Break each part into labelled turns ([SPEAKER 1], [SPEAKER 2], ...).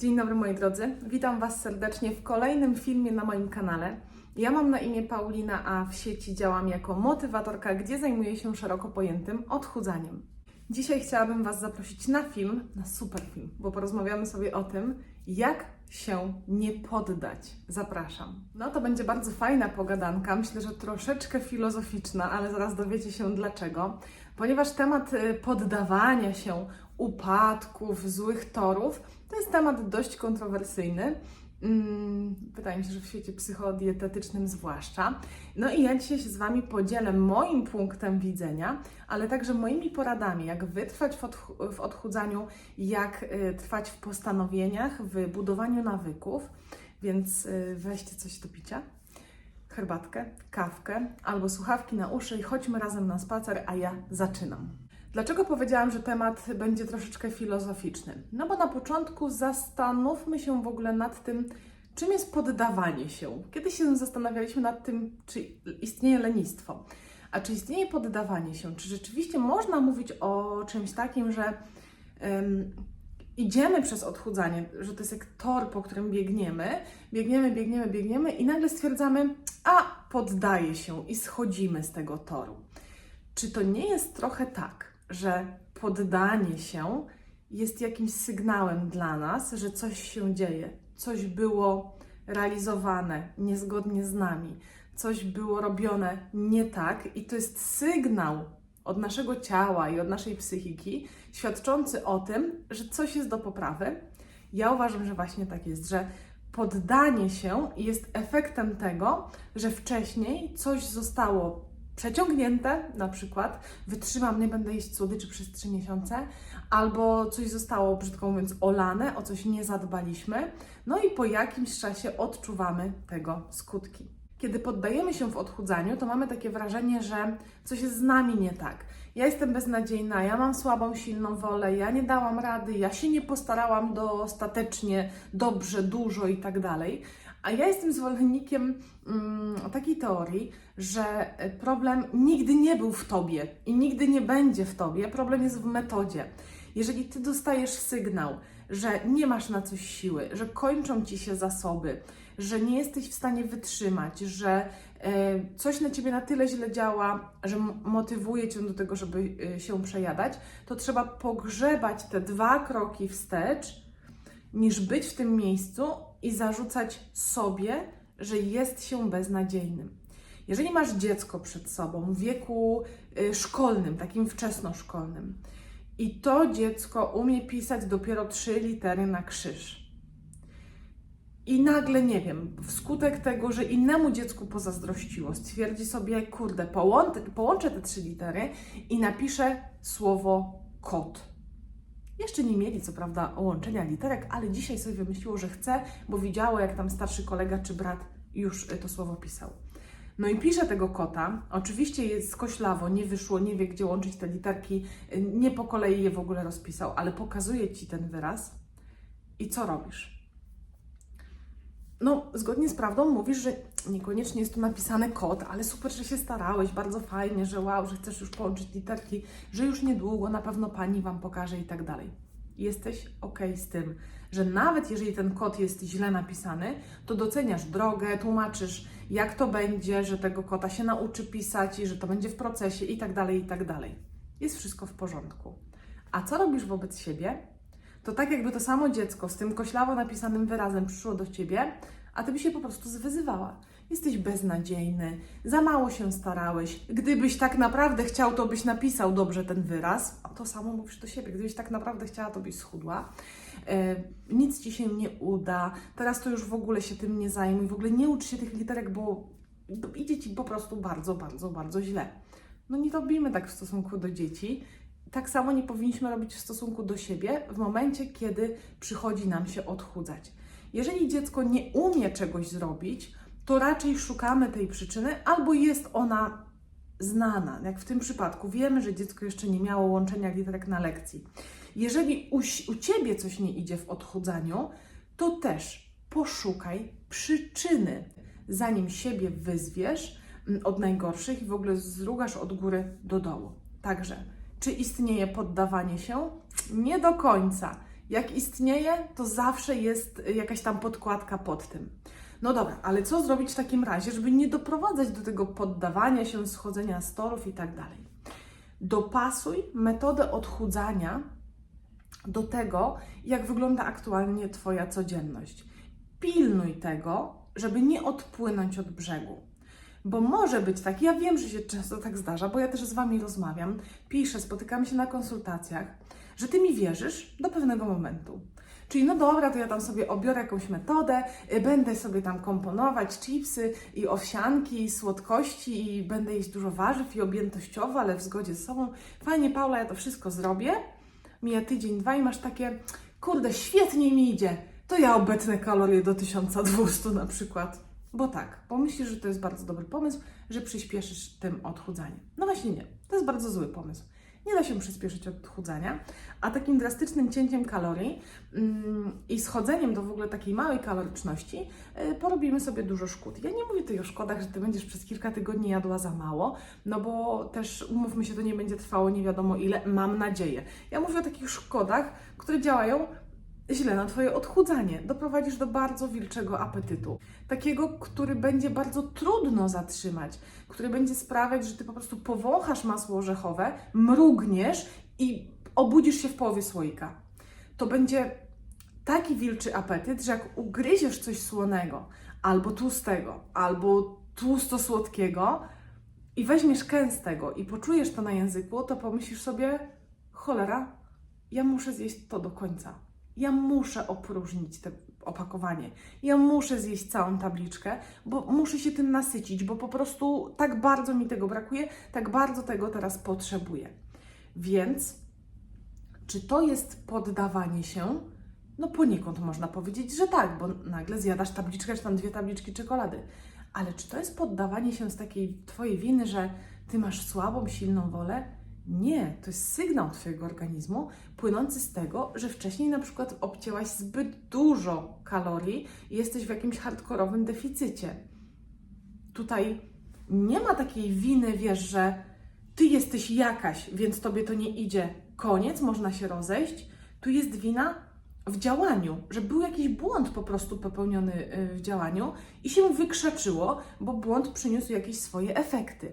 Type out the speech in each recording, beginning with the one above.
[SPEAKER 1] Dzień dobry moi drodzy, witam Was serdecznie w kolejnym filmie na moim kanale. Ja mam na imię Paulina, a w sieci działam jako motywatorka, gdzie zajmuję się szeroko pojętym odchudzaniem. Dzisiaj chciałabym Was zaprosić na film, na super film, bo porozmawiamy sobie o tym, jak się nie poddać. Zapraszam. No to będzie bardzo fajna pogadanka, myślę, że troszeczkę filozoficzna, ale zaraz dowiecie się dlaczego. Ponieważ temat y, poddawania się, upadków, złych torów to jest temat dość kontrowersyjny. Mm, Wydaje mi się, że w świecie psychodietetycznym zwłaszcza. No i ja dzisiaj się z Wami podzielę moim punktem widzenia, ale także moimi poradami, jak wytrwać w, odchu- w odchudzaniu, jak y, trwać w postanowieniach, w budowaniu nawyków. Więc y, weźcie coś do picia, herbatkę, kawkę albo słuchawki na uszy i chodźmy razem na spacer, a ja zaczynam. Dlaczego powiedziałam, że temat będzie troszeczkę filozoficzny? No bo na początku zastanówmy się w ogóle nad tym, czym jest poddawanie się. Kiedyś się zastanawialiśmy nad tym, czy istnieje lenistwo. A czy istnieje poddawanie się? Czy rzeczywiście można mówić o czymś takim, że em, idziemy przez odchudzanie, że to jest jak tor, po którym biegniemy, biegniemy, biegniemy, biegniemy i nagle stwierdzamy, a poddaję się i schodzimy z tego toru. Czy to nie jest trochę tak, że poddanie się jest jakimś sygnałem dla nas, że coś się dzieje, coś było realizowane niezgodnie z nami, coś było robione nie tak, i to jest sygnał od naszego ciała i od naszej psychiki, świadczący o tym, że coś jest do poprawy? Ja uważam, że właśnie tak jest, że poddanie się jest efektem tego, że wcześniej coś zostało przeciągnięte, na przykład wytrzymam, nie będę jeść słodyczy przez 3 miesiące, albo coś zostało, brzydko mówiąc, olane, o coś nie zadbaliśmy, no i po jakimś czasie odczuwamy tego skutki. Kiedy poddajemy się w odchudzaniu, to mamy takie wrażenie, że coś jest z nami nie tak. Ja jestem beznadziejna, ja mam słabą, silną wolę, ja nie dałam rady, ja się nie postarałam dostatecznie, dobrze, dużo i tak dalej. A ja jestem zwolennikiem mm, takiej teorii, że problem nigdy nie był w tobie i nigdy nie będzie w tobie. Problem jest w metodzie. Jeżeli ty dostajesz sygnał, że nie masz na coś siły, że kończą ci się zasoby, że nie jesteś w stanie wytrzymać, że e, coś na ciebie na tyle źle działa, że motywuje cię do tego, żeby e, się przejadać, to trzeba pogrzebać te dwa kroki wstecz, niż być w tym miejscu i zarzucać sobie, że jest się beznadziejnym. Jeżeli masz dziecko przed sobą w wieku y, szkolnym, takim wczesnoszkolnym, i to dziecko umie pisać dopiero trzy litery na krzyż, i nagle, nie wiem, wskutek tego, że innemu dziecku pozazdrościło, stwierdzi sobie, kurde, połączę, połączę te trzy litery i napiszę słowo kot. Jeszcze nie mieli, co prawda, łączenia literek, ale dzisiaj sobie wymyśliło, że chce, bo widziało, jak tam starszy kolega czy brat już y, to słowo pisał. No i pisze tego kota. Oczywiście jest koślawo, nie wyszło, nie wie, gdzie łączyć te literki, y, nie po kolei je w ogóle rozpisał, ale pokazuje ci ten wyraz. I co robisz? No, zgodnie z prawdą mówisz, że niekoniecznie jest tu napisane kod, ale super, że się starałeś, bardzo fajnie, że wow, że chcesz już połączyć literki, że już niedługo na pewno pani Wam pokaże i tak dalej. Jesteś ok z tym, że nawet jeżeli ten kod jest źle napisany, to doceniasz drogę, tłumaczysz, jak to będzie, że tego kota się nauczy pisać i że to będzie w procesie i tak dalej, i tak dalej. Jest wszystko w porządku. A co robisz wobec siebie? To tak jakby to samo dziecko z tym koślawo napisanym wyrazem przyszło do ciebie, a ty byś się po prostu zwyzywała. Jesteś beznadziejny, za mało się starałeś. Gdybyś tak naprawdę chciał, to byś napisał dobrze ten wyraz. A to samo mówisz do siebie. Gdybyś tak naprawdę chciała, to byś schudła. E, nic ci się nie uda. Teraz to już w ogóle się tym nie zajmuj. W ogóle nie ucz się tych literek, bo idzie ci po prostu bardzo, bardzo, bardzo źle. No nie robimy tak w stosunku do dzieci. Tak samo nie powinniśmy robić w stosunku do siebie w momencie, kiedy przychodzi nam się odchudzać. Jeżeli dziecko nie umie czegoś zrobić, to raczej szukamy tej przyczyny, albo jest ona znana. Jak w tym przypadku wiemy, że dziecko jeszcze nie miało łączenia literek na lekcji. Jeżeli u, u ciebie coś nie idzie w odchudzaniu, to też poszukaj przyczyny, zanim siebie wyzwiesz mm, od najgorszych i w ogóle zrugasz od góry do dołu. Także, czy istnieje poddawanie się? Nie do końca. Jak istnieje, to zawsze jest jakaś tam podkładka pod tym. No dobra, ale co zrobić w takim razie, żeby nie doprowadzać do tego poddawania się, schodzenia z torów i tak dalej? Dopasuj metodę odchudzania do tego, jak wygląda aktualnie Twoja codzienność. Pilnuj tego, żeby nie odpłynąć od brzegu. Bo może być tak, ja wiem, że się często tak zdarza, bo ja też z Wami rozmawiam, piszę, spotykamy się na konsultacjach, że Ty mi wierzysz do pewnego momentu. Czyli no dobra, to ja tam sobie obiorę jakąś metodę, y, będę sobie tam komponować chipsy i owsianki, i słodkości i będę jeść dużo warzyw i objętościowo, ale w zgodzie z sobą. Fajnie, Paula, ja to wszystko zrobię. Mija tydzień, dwa i masz takie, kurde, świetnie mi idzie. To ja obetnę kalorie do 1200 na przykład. Bo tak, bo myślisz, że to jest bardzo dobry pomysł, że przyspieszysz tym odchudzanie. No właśnie nie, to jest bardzo zły pomysł. Nie da się przyspieszyć odchudzania, a takim drastycznym cięciem kalorii mm, i schodzeniem do w ogóle takiej małej kaloryczności y, porobimy sobie dużo szkód. Ja nie mówię tutaj o szkodach, że Ty będziesz przez kilka tygodni jadła za mało, no bo też umówmy się, to nie będzie trwało nie wiadomo ile, mam nadzieję. Ja mówię o takich szkodach, które działają źle na Twoje odchudzanie. Doprowadzisz do bardzo wilczego apetytu. Takiego, który będzie bardzo trudno zatrzymać, który będzie sprawiać, że Ty po prostu powąchasz masło orzechowe, mrugniesz i obudzisz się w połowie słoika. To będzie taki wilczy apetyt, że jak ugryziesz coś słonego, albo tłustego, albo tłusto-słodkiego i weźmiesz kęs tego i poczujesz to na języku, to pomyślisz sobie, cholera, ja muszę zjeść to do końca. Ja muszę opróżnić te opakowanie. Ja muszę zjeść całą tabliczkę, bo muszę się tym nasycić, bo po prostu tak bardzo mi tego brakuje, tak bardzo tego teraz potrzebuję. Więc czy to jest poddawanie się? No poniekąd można powiedzieć, że tak, bo nagle zjadasz tabliczkę, czy tam dwie tabliczki czekolady. Ale czy to jest poddawanie się z takiej Twojej winy, że Ty masz słabą, silną wolę? Nie, to jest sygnał Twojego organizmu płynący z tego, że wcześniej na przykład obcięłaś zbyt dużo kalorii i jesteś w jakimś hardkorowym deficycie. Tutaj nie ma takiej winy, wiesz, że Ty jesteś jakaś, więc Tobie to nie idzie. Koniec, można się rozejść. Tu jest wina w działaniu, że był jakiś błąd po prostu popełniony y, w działaniu i się wykrzaczyło, bo błąd przyniósł jakieś swoje efekty.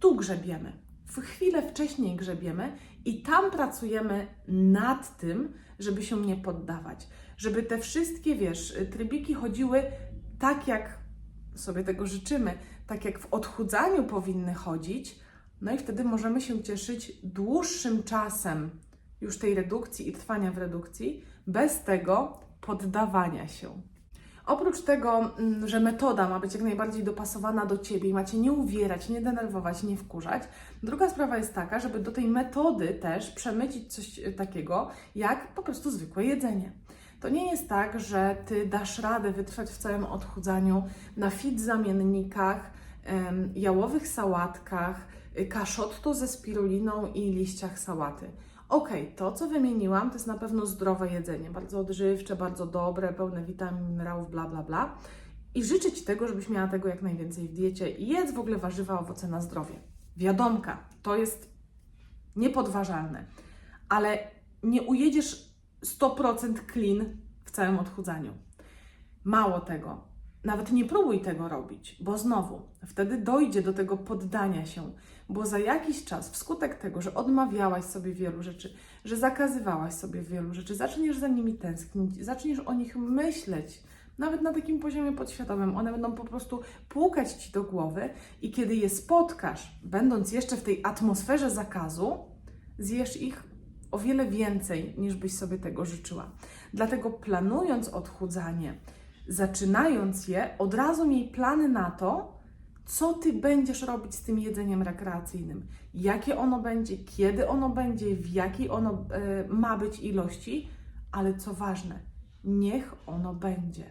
[SPEAKER 1] Tu grzebiemy w chwilę wcześniej grzebiemy i tam pracujemy nad tym, żeby się nie poddawać. Żeby te wszystkie, wiesz, trybiki chodziły tak, jak sobie tego życzymy, tak jak w odchudzaniu powinny chodzić, no i wtedy możemy się cieszyć dłuższym czasem już tej redukcji i trwania w redukcji, bez tego poddawania się. Oprócz tego, mm, że metoda ma być jak najbardziej dopasowana do Ciebie i macie nie uwierać, nie denerwować, nie wkurzać, druga sprawa jest taka, żeby do tej metody też przemycić coś e, takiego, jak po prostu zwykłe jedzenie. To nie jest tak, że Ty dasz radę wytrwać w całym odchudzaniu na fit zamiennikach, jałowych sałatkach, y, kaszotto ze spiruliną i liściach sałaty. Ok, to co wymieniłam, to jest na pewno zdrowe jedzenie, bardzo odżywcze, bardzo dobre, pełne witamin, minerałów, bla, bla, bla. I życzę Ci tego, żebyś miała tego jak najwięcej w diecie i jedz w ogóle warzywa, owoce na zdrowie. Wiadomka, to jest niepodważalne, ale nie ujedziesz 100% clean w całym odchudzaniu. Mało tego, nawet nie próbuj tego robić, bo znowu wtedy dojdzie do tego poddania się, bo za jakiś czas, wskutek tego, że odmawiałaś sobie wielu rzeczy, że zakazywałaś sobie wielu rzeczy, zaczniesz za nimi tęsknić, zaczniesz o nich myśleć, nawet na takim poziomie podświadomym. One będą po prostu płukać ci do głowy, i kiedy je spotkasz, będąc jeszcze w tej atmosferze zakazu, zjesz ich o wiele więcej, niż byś sobie tego życzyła. Dlatego planując odchudzanie, zaczynając je, od razu miej plany na to, co ty będziesz robić z tym jedzeniem rekreacyjnym, jakie ono będzie, kiedy ono będzie, w jakiej ono y, ma być ilości, ale co ważne, niech ono będzie.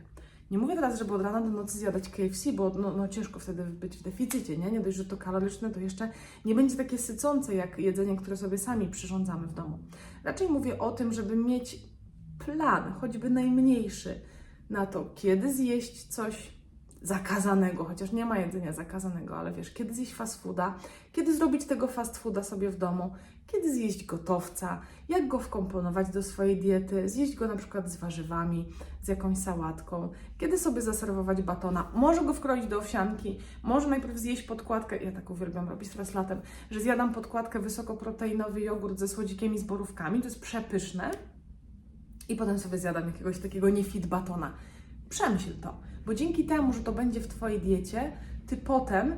[SPEAKER 1] Nie mówię teraz, żeby od rana do nocy zjadać KFC, bo no, no, ciężko wtedy być w deficycie, nie? Nie dość, że to kaloryczne, to jeszcze nie będzie takie sycące jak jedzenie, które sobie sami przyrządzamy w domu. Raczej mówię o tym, żeby mieć plan, choćby najmniejszy, na to, kiedy zjeść coś, zakazanego, chociaż nie ma jedzenia zakazanego, ale wiesz, kiedy zjeść fast fooda, kiedy zrobić tego fast fooda sobie w domu, kiedy zjeść gotowca, jak go wkomponować do swojej diety, zjeść go na przykład z warzywami, z jakąś sałatką, kiedy sobie zaserwować batona, może go wkroić do owsianki, może najpierw zjeść podkładkę, ja tak uwielbiam robić teraz latem, że zjadam podkładkę wysokoproteinowy jogurt ze słodzikiem i z borówkami, to jest przepyszne i potem sobie zjadam jakiegoś takiego niefit batona. Przemyśl to, bo dzięki temu, że to będzie w Twojej diecie, Ty potem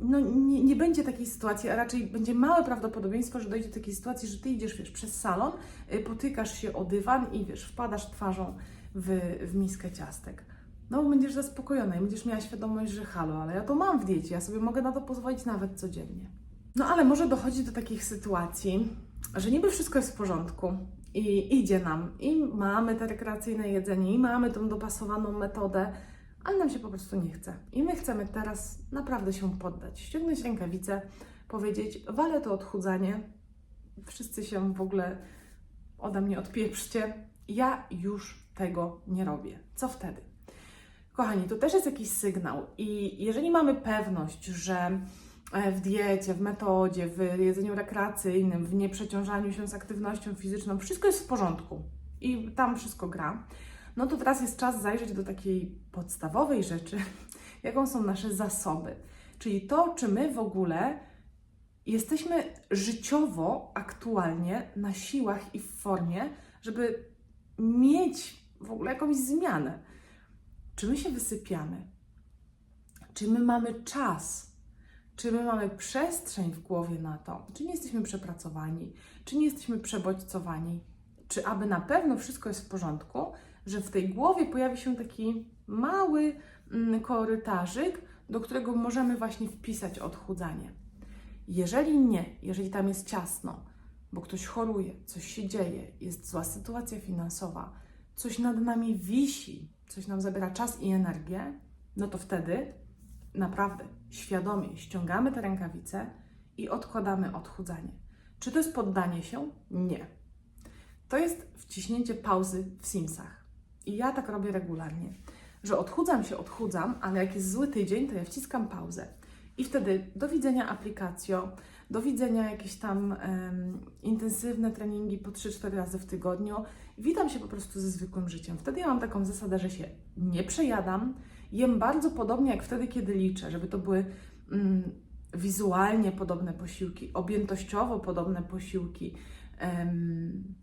[SPEAKER 1] no, nie, nie będzie takiej sytuacji, a raczej będzie małe prawdopodobieństwo, że dojdzie do takiej sytuacji, że Ty idziesz, wiesz, przez salon, y, potykasz się o dywan i, wiesz, wpadasz twarzą w, w miskę ciastek. No, bo będziesz zaspokojona i będziesz miała świadomość, że halo, ale ja to mam w diecie, ja sobie mogę na to pozwolić nawet codziennie. No, ale może dochodzi do takich sytuacji, że niby wszystko jest w porządku, i idzie nam, i mamy te rekreacyjne jedzenie, i mamy tą dopasowaną metodę, ale nam się po prostu nie chce. I my chcemy teraz naprawdę się poddać, ściągnąć rękawice, powiedzieć, walę to odchudzanie, wszyscy się w ogóle ode mnie odpieprzcie, ja już tego nie robię. Co wtedy? Kochani, to też jest jakiś sygnał i jeżeli mamy pewność, że w diecie, w metodzie, w jedzeniu rekreacyjnym, w nieprzeciążaniu się z aktywnością fizyczną, wszystko jest w porządku i tam wszystko gra, no to teraz jest czas zajrzeć do takiej podstawowej rzeczy, jaką są nasze zasoby. Czyli to, czy my w ogóle jesteśmy życiowo aktualnie na siłach i w formie, żeby mieć w ogóle jakąś zmianę. Czy my się wysypiamy? Czy my mamy czas? Czy my mamy przestrzeń w głowie na to? Czy nie jesteśmy przepracowani? Czy nie jesteśmy przebodźcowani? Czy aby na pewno wszystko jest w porządku, że w tej głowie pojawi się taki mały mm, korytarzyk, do którego możemy właśnie wpisać odchudzanie. Jeżeli nie, jeżeli tam jest ciasno, bo ktoś choruje, coś się dzieje, jest zła sytuacja finansowa, coś nad nami wisi, coś nam zabiera czas i energię, no to wtedy naprawdę świadomie ściągamy te rękawice i odkładamy odchudzanie. Czy to jest poddanie się? Nie. To jest wciśnięcie pauzy w Simsach. I ja tak robię regularnie, że odchudzam się, odchudzam, ale jak jest zły tydzień, to ja wciskam pauzę. I wtedy do widzenia aplikacjo, do widzenia jakieś tam em, intensywne treningi po 3-4 razy w tygodniu. Witam się po prostu ze zwykłym życiem. Wtedy ja mam taką zasadę, że się nie przejadam, jem bardzo podobnie jak wtedy, kiedy liczę, żeby to były mm, wizualnie podobne posiłki, objętościowo podobne posiłki. em,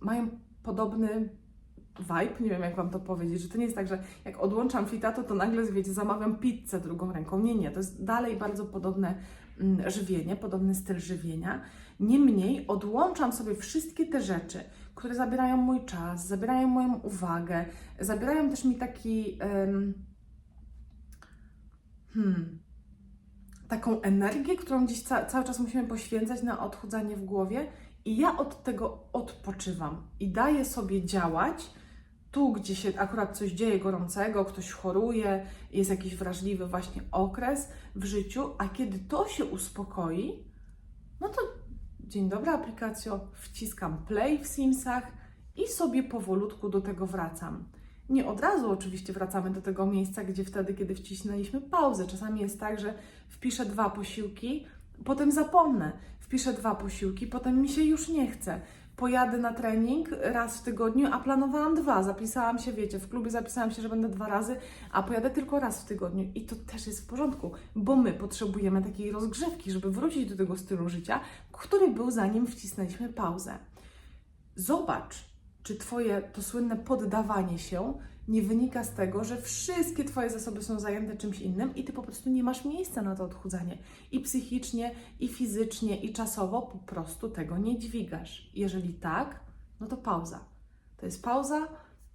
[SPEAKER 1] mają podobny vibe, nie wiem jak Wam to powiedzieć, że to nie jest tak, że jak odłączam fitato, to nagle, wiecie, zamawiam pizzę drugą ręką. Nie, nie, to jest dalej bardzo podobne żywienie, podobny styl żywienia. Niemniej odłączam sobie wszystkie te rzeczy, które zabierają mój czas, zabierają moją uwagę, zabierają też mi taki... hmm, taką energię, którą gdzieś ca cały czas musimy poświęcać na odchudzanie w głowie i ja od tego odpoczywam i daję sobie działać tu, gdzie się akurat coś dzieje gorącego, ktoś choruje, jest jakiś wrażliwy właśnie okres w życiu, a kiedy to się uspokoi, no to dzień dobry aplikacjo, wciskam play w Simsach i sobie powolutku do tego wracam. Nie od razu oczywiście wracamy do tego miejsca, gdzie wtedy, kiedy wcisnęliśmy pauzę. Czasami jest tak, że wpiszę dwa posiłki, potem zapomnę. Wpiszę dwa posiłki, potem mi się już nie chce. Pojadę na trening raz w tygodniu, a planowałam dwa. Zapisałam się, wiecie, w klubie zapisałam się, że będę dwa razy, a pojadę tylko raz w tygodniu. I to też jest w porządku, bo my potrzebujemy takiej rozgrzewki, żeby wrócić do tego stylu życia, który był zanim wcisnęliśmy pauzę. Zobacz, czy Twoje to słynne poddawanie się nie wynika z tego, że wszystkie Twoje zasoby są zajęte czymś innym i Ty po prostu nie masz miejsca na to odchudzanie. I psychicznie, i fizycznie, i czasowo po prostu tego nie dźwigasz. Jeżeli tak, no to pauza. To jest pauza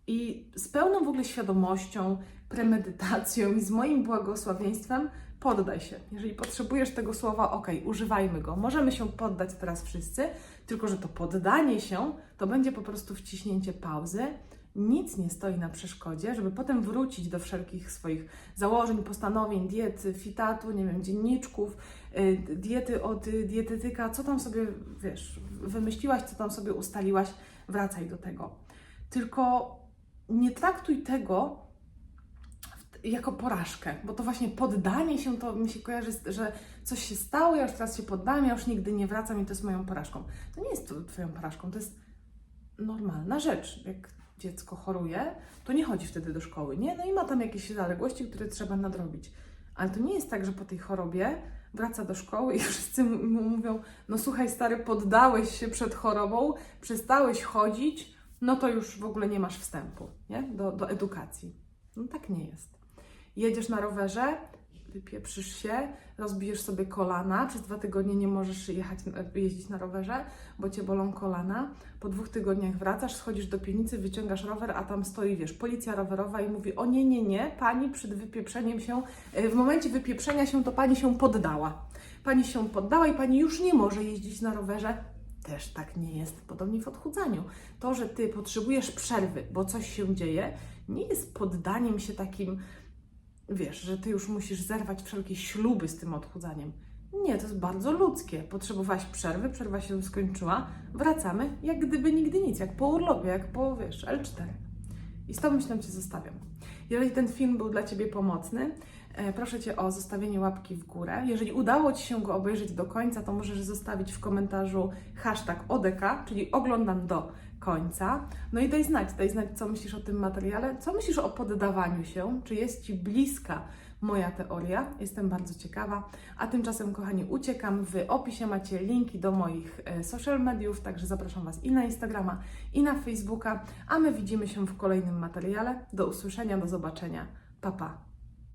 [SPEAKER 1] i z pełną w ogóle świadomością, premedytacją i z moim błogosławieństwem poddaj się. Jeżeli potrzebujesz tego słowa, ok, używajmy go. Możemy się poddać teraz wszyscy, tylko że to poddanie się to będzie po prostu wciśnięcie pauzy. Nic nie stoi na przeszkodzie, żeby potem wrócić do wszelkich swoich założeń, postanowień, diety, fitatu, nie wiem, dzienniczków, y, diety od dietetyka, co tam sobie, wiesz, wymyśliłaś, co tam sobie ustaliłaś, wracaj do tego. Tylko nie traktuj tego jako porażkę, bo to właśnie poddanie się to mi się kojarzy, że coś się stało, ja już teraz się poddam, ja już nigdy nie wracam i to jest moją porażką. To nie jest to Twoją porażką, to jest normalna rzecz. Jak dziecko choruje, to nie chodzi wtedy do szkoły, nie? No i ma tam jakieś zaległości, które trzeba nadrobić. Ale to nie jest tak, że po tej chorobie wraca do szkoły i wszyscy mu mówią: No słuchaj, stary, poddałeś się przed chorobą, przestałeś chodzić, no to już w ogóle nie masz wstępu nie? Do, do edukacji. No tak nie jest. Jedziesz na rowerze, wypieprzysz się, rozbijesz sobie kolana, przez dwa tygodnie nie możesz jechać, jeździć na rowerze, bo cię bolą kolana. Po dwóch tygodniach wracasz, schodzisz do piwnicy, wyciągasz rower, a tam stoi, wiesz, policja rowerowa i mówi: O nie, nie, nie, pani przed wypieprzeniem się, e, w momencie wypieprzenia się to pani się poddała. Pani się poddała i pani już nie może jeździć na rowerze. Też tak nie jest, podobnie w odchudzaniu. To, że ty potrzebujesz przerwy, bo coś się dzieje, nie jest poddaniem się takim, wiesz, że ty już musisz zerwać wszelkie śluby z tym odchudzaniem. Nie, to jest bardzo ludzkie. Potrzebowałaś przerwy, przerwa się skończyła, wracamy jak gdyby nigdy nic, jak po urlopie, jak po, wiesz, L4. I z tą myślą Cię zostawiam. Jeżeli ten film był dla Ciebie pomocny, e, proszę Cię o zostawienie łapki w górę. Jeżeli udało Ci się go obejrzeć do końca, to możesz zostawić w komentarzu hashtag ODK, czyli oglądam do końca. No i daj znać, daj znać, co myślisz o tym materiale, co myślisz o poddawaniu się, czy jest Ci bliska moja teoria. Jestem bardzo ciekawa. A tymczasem, kochani, uciekam. W opisie macie linki do moich e, social mediów, także zapraszam Was i na Instagrama, i na Facebooka. A my widzimy się w kolejnym materiale. Do usłyszenia, do zobaczenia. Pa, pa.